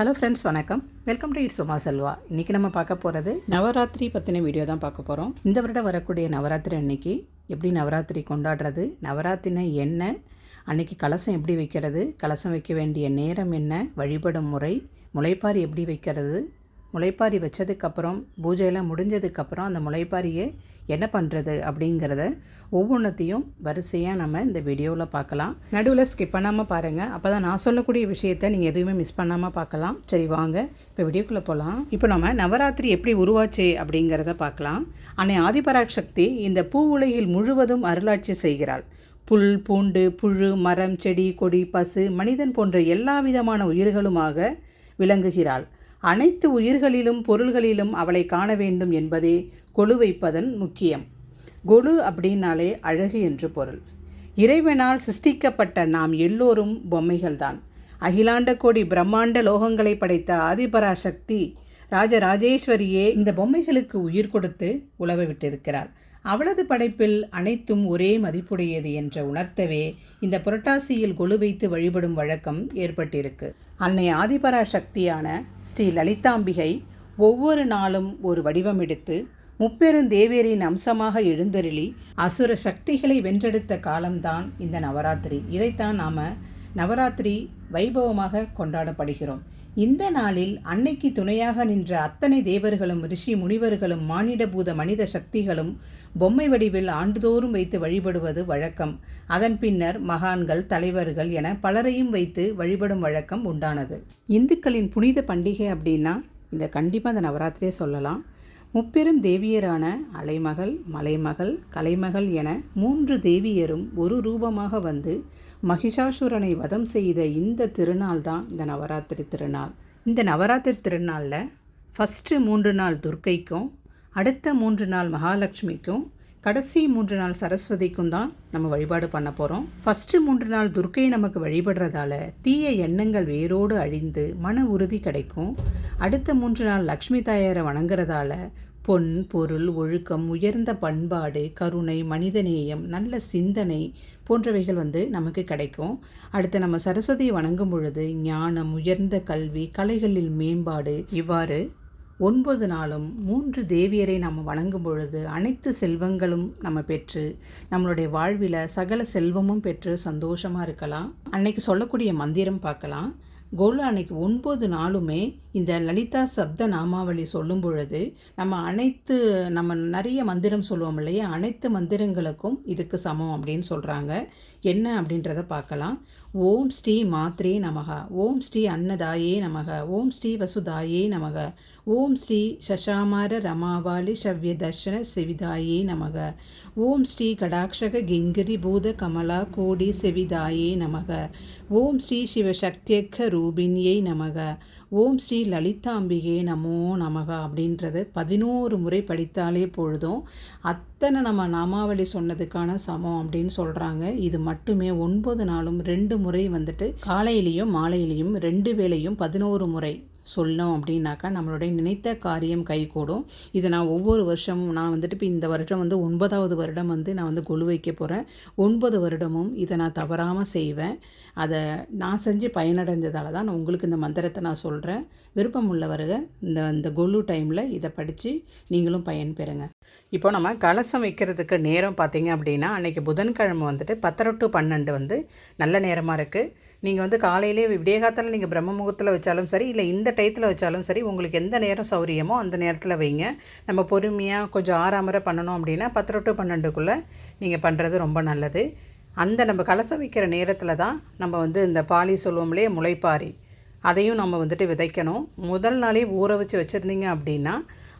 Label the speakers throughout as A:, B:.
A: Hello friends வணக்கம். Welcome to it Suma Selva இன்றைக்கி நம்ம பார்க்க போகிறது நவராத்திரி பற்றின வீடியோ தான் பார்க்க போகிறோம் இந்த வருடம் வரக்கூடிய நவராத்திரி அன்னைக்கு எப்படி நவராத்திரி கொண்டாடுறது நவராத்திரினா என்ன அன்னைக்கு கலசம் எப்படி வைக்கிறது கலசம் வைக்க வேண்டிய நேரம் என்ன வழிபடும் முறை முளைப்பாரி எப்படி வைக்கிறது முளைப்பாரி வச்சதுக்கப்புறம் பூஜையெல்லாம் முடிஞ்சதுக்கப்புறம் அந்த முளைப்பாரியை என்ன பண்ணுறது அப்படிங்கிறத ஒவ்வொன்றத்தையும் வரிசையாக நம்ம இந்த வீடியோவில் பார்க்கலாம். நடுவில் ஸ்கிப் பண்ணாமல் பாருங்கள் அப்போ தான் நான் சொல்லக்கூடிய விஷயத்த நீங்கள் எதுவுமே மிஸ் பண்ணாமல் பார்க்கலாம். சரி வாங்க. இப்போ வீடியோக்குள்ளே போகலாம் இப்போ நம்ம நவராத்திரி எப்படி உருவாச்சு அப்படிங்கிறத பார்க்கலாம். அன்னை ஆதிபராசக்தி இந்த பூ உலகில் முழுவதும் அருளாட்சி செய்கிறாள். புல் பூண்டு புழு மரம் செடி கொடி பசு மனிதன் போன்ற எல்லா விதமான உயிர்களுமாக விளங்குகிறாள். அனைத்து உயிர்களிலும் பொருள்களிலும் அவளை காண வேண்டும் என்பதே கொலு வைப்பதன் முக்கியம். கொலு அப்படின்னாலே அழகு என்று பொருள். இறைவனால் சிருஷ்டிக்கப்பட்ட நாம் எல்லோரும் பொம்மைகள்தான். அகிலாண்ட கோடி பிரம்மாண்ட லோகங்களை படைத்த ஆதிபராசக்தி ராஜராஜேஸ்வரியே இந்த பொம்மைகளுக்கு உயிர் கொடுத்து உழவ விட்டிருக்கிறார். அவளது படைப்பில் அனைத்தும் ஒரே மதிப்புடையது என்ற உணர்த்தவே இந்த புரட்டாசியில் கொலு வைத்து வழிபடும் வழக்கம் ஏற்பட்டிருக்கு. அன்னை ஆதிபரா சக்தியான ஸ்ரீ லலிதாம்பிகை ஒவ்வொரு நாளும் ஒரு வடிவம் எடுத்து முப்பெருந்தேவியரின் அம்சமாக எழுந்தருளி அசுர சக்திகளை வென்றெடுத்த காலம்தான் இந்த நவராத்திரி. இதைத்தான் நாம் நவராத்திரி வைபவமாக கொண்டாடப்படுகிறோம். இந்த நாளில் அன்னைக்கு துணையாக நின்ற அத்தனை தேவர்களும் ரிஷி முனிவர்களும் மானிடபூத மனித சக்திகளும் பொம்மை வடிவில் ஆண்டுதோறும் வைத்து வழிபடுவது வழக்கம். அதன் பின்னர் மகான்கள் தலைவர்கள் என பலரையும் வைத்து வழிபடும் வழக்கம் உண்டானது. இந்துக்களின் புனித பண்டிகை அப்படின்னா இந்த கண்டிப்பாக அந்த நவராத்திரியை சொல்லலாம். முப்பெரும் தேவியரான அலைமகள் மலைமகள் கலைமகள் என மூன்று தேவியரும் ஒரு ரூபமாக வந்து மகிஷாசுரனை வதம் செய்த இந்த திருநாள் தான் இந்த நவராத்திரி திருநாள். இந்த நவராத்திரி திருநாளில் ஃபஸ்ட்டு மூன்று நாள் துர்க்கைக்கும் அடுத்த மூன்று நாள் மகாலட்சுமிக்கும் கடைசி மூன்று நாள் சரஸ்வதிக்கும் தான் நம்ம வழிபாடு பண்ண போகிறோம் ஃபஸ்ட்டு மூன்று நாள் துர்க்கை நமக்கு வழிபடுறதால தீய எண்ணங்கள் வேரோடு அழிந்து மன உறுதி கிடைக்கும். அடுத்த மூன்று நாள் லக்ஷ்மி தாயாரை வணங்குறதால பொன் பொருள் ஒழுக்கம் உயர்ந்த பண்பாடு கருணை மனிதநேயம் நல்ல சிந்தனை போன்றவைகள் வந்து நமக்கு கிடைக்கும். அடுத்து நம்ம சரஸ்வதியை வணங்கும் பொழுது ஞானம் உயர்ந்த கல்வி கலைகளில் மேம்பாடு இவ்வாறு ஒன்பது நாளும் மூன்று தேவியரை நம்ம வணங்கும் பொழுது அனைத்து செல்வங்களும் நம்ம பெற்று நம்மளுடைய வாழ்வில் சகல செல்வமும் பெற்று சந்தோஷமாக இருக்கலாம். அன்னைக்கு சொல்லக்கூடிய மந்திரம் பார்க்கலாம். கோலு அன்னைக்கு ஒன்பது நாளுமே இந்த லலிதா சப்த நாமாவளி சொல்லும் பொழுது நம்ம அனைத்து நம்ம நிறைய மந்திரம் சொல்லுவோம் இல்லையா? அனைத்து மந்திரங்களுக்கும் இதுக்கு சமம் அப்படின்னு சொல்கிறாங்க என்ன அப்படின்றத பார்க்கலாம். ஓம் ஸ்ரீ மாத்ரே நமக. ஓம் ஸ்ரீ அன்னதாயே நமக. ஓம் ஸ்ரீ வசுதாயே நமக. ஓம் ஸ்ரீ சசாமார ரமாவாலி சவ்ய தர்ஷன செவிதாயே நமக. ஓம் ஸ்ரீ கடாட்சக கிங்கிரி பூத கமலா கோடி செவிதாயே நமக. ஓம் ஸ்ரீ சிவசக்தியக்க ரூபிணியை நமக. ஓம் ஸ்ரீ லலிதாம்பிகே நமோ நமகா அப்படின்றது பதினோரு முறை படித்தாலே பொழுதும் அத்தனை நம்ம நாமாவளி சொன்னதுக்கான சமம் அப்படின்னு சொல்கிறாங்க இது மட்டுமே ஒன்பது நாளும் ரெண்டு முறை வந்துட்டு காலையிலையும் மாலையிலையும் ரெண்டு வேளையும் பதினோரு முறை சொன்னோம் அப்படின்னாக்கா நம்மளுடைய நினைத்த காரியம் கைகூடும். இதை நான் ஒவ்வொரு வருஷமும் நான் வந்துட்டு இப்போ இந்த வருடம் வந்து ஒன்பதாவது வருடம் வந்து நான் வந்து கொலு வைக்க போகிறேன் ஒன்பது வருடமும் இதை நான் தவறாமல் செய்வேன். அதை நான் செஞ்சு பயனடைஞ்சதால தான் நான் உங்களுக்கு இந்த மந்திரத்தை நான் சொல்கிறேன் விருப்பம் உள்ளவர்கள் இந்த இந்த கொலு டைமில் இதை படித்து நீங்களும் பயன்பெறுங்க இப்போ நம்ம கலசம் வைக்கிறதுக்கு நேரம் பார்த்தீங்க அப்படின்னா அன்றைக்கி புதன்கிழமை வந்துட்டு பத்தரை டு பன்னெண்டு வந்து நல்ல நேரமாக இருக்குது நீங்கள் வந்து காலையிலே விடியகாத்தில் நீங்கள் பிரம்ம முகூர்த்தத்தில் வச்சாலும் சரி இல்லை இந்த டயத்தில் வச்சாலும் சரி உங்களுக்கு எந்த நேரம் சௌரியமோ அந்த நேரத்தில் வைங்க. நம்ம பொறுமையாக கொஞ்சம் ஆறாமரை பண்ணணும் அப்படின்னா பத்து டு பன்னெண்டுக்குள்ளே நீங்கள் பண்ணுறது ரொம்ப நல்லது. அந்த நம்ம கலசம் வைக்கிற நேரத்தில் தான் நம்ம வந்து இந்த பாலி சொல்லுவோம்லே முளைப்பாரி அதையும் நம்ம வந்துட்டு விதைக்கணும். முதல் நாளே ஊற வச்சு வச்சுருந்தீங்க அப்படின்னா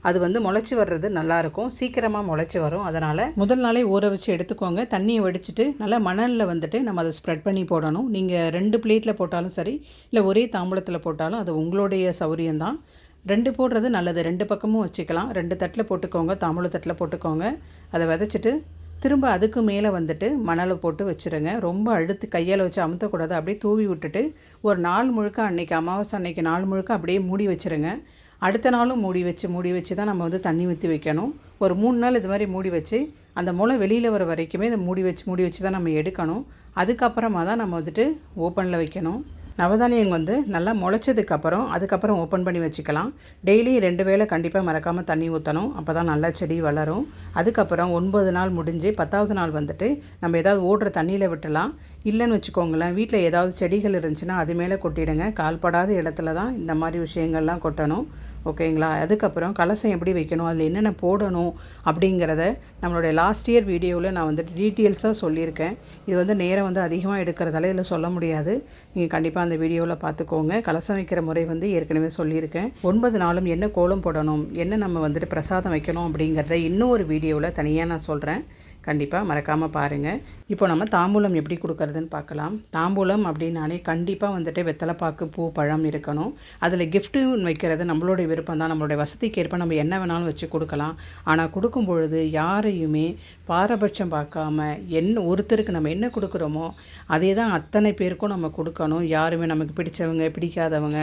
A: அது வந்து முளைச்சி வர்றது நல்லாயிருக்கும். சீக்கிரமாக முளைச்சி வரும். அதனால் முதல் நாளே ஊற வச்சு எடுத்துக்கோங்க. தண்ணியை வடிச்சிட்டு நல்லா மணலில் வந்துட்டு நம்ம அதை ஸ்ப்ரெட் பண்ணி போடணும். நீங்கள் ரெண்டு பிளேட்டில் போட்டாலும் சரி இல்லை ஒரே தாம்பூலத்தில் போட்டாலும் அது உங்களுடைய சௌரியம்தான் ரெண்டு போடுறது நல்லது. ரெண்டு பக்கமும் வச்சுக்கலாம். ரெண்டு தட்டில் போட்டுக்கோங்க. தாம்பூல தட்டில் போட்டுக்கோங்க. அதை விதைச்சிட்டு திரும்ப அதுக்கு மேலே வந்துட்டு மணலை போட்டு வச்சுருங்க. ரொம்ப அழுத்து கையால் வச்சு அமுத்தக்கூடாது. அப்படியே தூவி விட்டுட்டு ஒரு நாள் முழுக்க அன்றைக்கி அமாவாசை அன்றைக்கி நாள் முழுக்க அப்படியே மூடி வச்சுருங்க. அடுத்த நாளும் மூடி வச்சு மூடி வச்சு தான் நம்ம வந்து தண்ணி ஊற்றி வைக்கணும். ஒரு மூணு நாள் இது மாதிரி மூடி வச்சு அந்த முளை வெளியில் வர வரைக்குமே இதை மூடி வச்சு மூடி வச்சு தான் நம்ம எடுக்கணும். அதுக்கப்புறமா தான் நம்ம வந்துட்டு ஓப்பனில் வைக்கணும். நவதானியங்க வந்து நல்லா முளைச்சதுக்கப்புறம் அதுக்கப்புறம் ஓப்பன் பண்ணி வச்சுக்கலாம். டெய்லி ரெண்டு வேளை கண்டிப்பாக மறக்காமல் தண்ணி ஊற்றணும் அப்போ தான் நல்லா செடி வளரும். அதுக்கப்புறம் ஒன்பது நாள் முடிஞ்சு பத்தாவது நாள் வந்துட்டு நம்ம ஏதாவது ஓடுற தண்ணியில் விட்டலாம். இல்லைன்னு வச்சுக்கோங்களேன். வீட்டில் ஏதாவது செடிகள் இருந்துச்சுன்னா அது மேலே கொட்டிடுங்க. கால்படாத இடத்துல தான் இந்த மாதிரி விஷயங்கள்லாம் கொட்டணும். ஓகேங்களா? அதுக்கப்புறம் கலசம் எப்படி வைக்கணும்? அதில் என்னென்ன போடணும்? அப்படிங்கிறத நம்மளுடைய லாஸ்ட் இயர் வீடியோவில் நான் வந்துட்டு டீட்டெயில்ஸாக சொல்லியிருக்கேன். இது வந்து நேரம் வந்து அதிகமாக எடுக்கிறதால இதில் சொல்ல முடியாது. நீங்கள் கண்டிப்பாக அந்த வீடியோவில் பார்த்துக்கோங்க. கலசம் வைக்கிற முறை வந்து ஏற்கனவே சொல்லியிருக்கேன். ஒன்பது நாளும் என்ன கோலம் போடணும்? என்ன நம்ம வந்துட்டு பிரசாதம் வைக்கணும் அப்படிங்கிறத இன்னும் ஒரு வீடியோவில் தனியாக நான் சொல்கிறேன் கண்டிப்பாக மறக்காமல் பாருங்கள் இப்போ நம்ம தாம்பூலம் எப்படி கொடுக்கறதுன்னு பார்க்கலாம். தாம்பூலம் அப்படின்னாலே கண்டிப்பாக வந்துட்டு வெத்தலைப்பாக்கு பூ பழம் இருக்கணும். அதில் கிஃப்ட்டு வைக்கிறது நம்மளுடைய விருப்பம் தான். நம்மளுடைய வசதிக்கு ஏற்ப நம்ம என்ன வேணாலும் வச்சு கொடுக்கலாம். ஆனால் கொடுக்கும் பொழுது யாரையுமே பாரபட்சம் பார்க்காம என்ன ஒருத்தருக்கு நம்ம என்ன கொடுக்குறோமோ அதே தான் அத்தனை பேருக்கும் நம்ம கொடுக்கணும். யாருமே நமக்கு பிடிச்சவங்க பிடிக்காதவங்க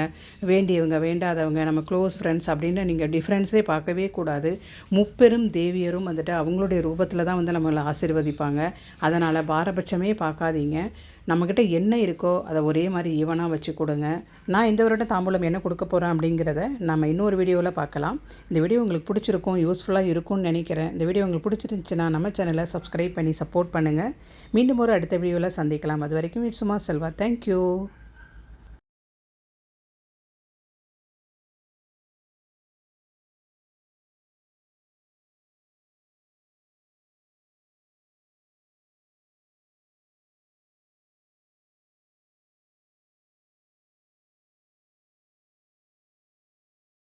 A: வேண்டியவங்க வேண்டாதவங்க நம்ம க்ளோஸ் ஃப்ரெண்ட்ஸ் அப்படின்னு நீங்கள் டிஃப்ரென்ஸே பார்க்கவே கூடாது. முப்பெரும் தேவியரும் வந்துட்டு அவங்களுடைய ரூபத்தில் தான் வந்து நம்ம நம்மளை ஆசீர்வதிப்பாங்க. அதனால் பாரபட்சமே பார்க்காதீங்க. நம்மக்கிட்ட என்ன இருக்கோ அதை ஒரே மாதிரி ஈவனாக வச்சு கொடுங்க. நான் இந்த வருடம் தாம்பூலம் என்ன கொடுக்க போகிறேன் அப்படிங்கிறத நம்ம இன்னொரு வீடியோவில் பார்க்கலாம். இந்த வீடியோ உங்களுக்கு பிடிச்சிருக்கும் யூஸ்ஃபுல்லாக இருக்கும்னு நினைக்கிறேன். இந்த வீடியோ உங்களுக்கு பிடிச்சிருந்துச்சுன்னா நம்ம சேனலை சப்ஸ்கிரைப் பண்ணி சப்போர்ட் பண்ணுங்கள் மீண்டும் ஒரு அடுத்த வீடியோவில் சந்திக்கலாம். அது வரைக்கும் இட்ஸ் சும்மா செல்வா. தேங்க்யூ